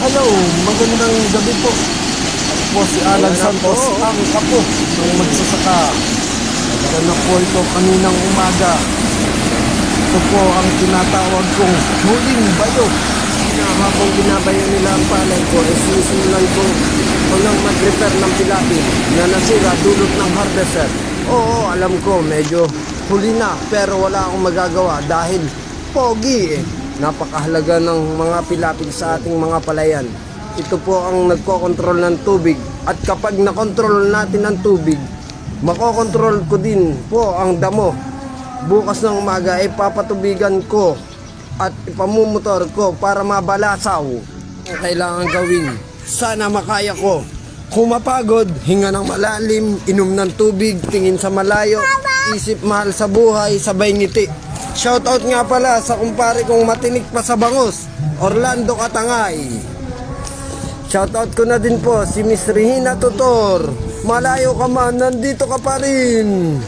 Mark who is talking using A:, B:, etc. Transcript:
A: Hello, magandang gabi po. Ako po si Alan Santos, ang kapo ng magsasaka. Na po ito kaninang umaga. Ito po ang tinatawag kong huling bayo.
B: habang binabayo nila ang palay ko, eh sinisimulan ko unang mag-repair ng pilapil na nasira dulot ng harvester. Oo, alam ko, medyo huli na, pero wala akong magagawa dahil pogi eh. Napakahalaga ng mga pilapil sa ating mga palayan. Ito po ang nagkokontrol ng tubig at kapag nakontrol natin ang tubig, makokontrol ko din po ang damo. Bukas ng umaga ay papatubigan ko at ipamumutor ko para mabalasaw ang kailangan gawin. Sana makaya ko. Kung mapagod, hinga ng malalim, inom ng tubig, tingin sa malayo, isip mahal sa buhay, sabay ngiti. Shoutout nga pala sa kumpare kong matinik pa sa bangos, Orlando Katangay. Shoutout ko na din po si Miss Regina Tutor. Malayo ka man, nandito ka pa rin.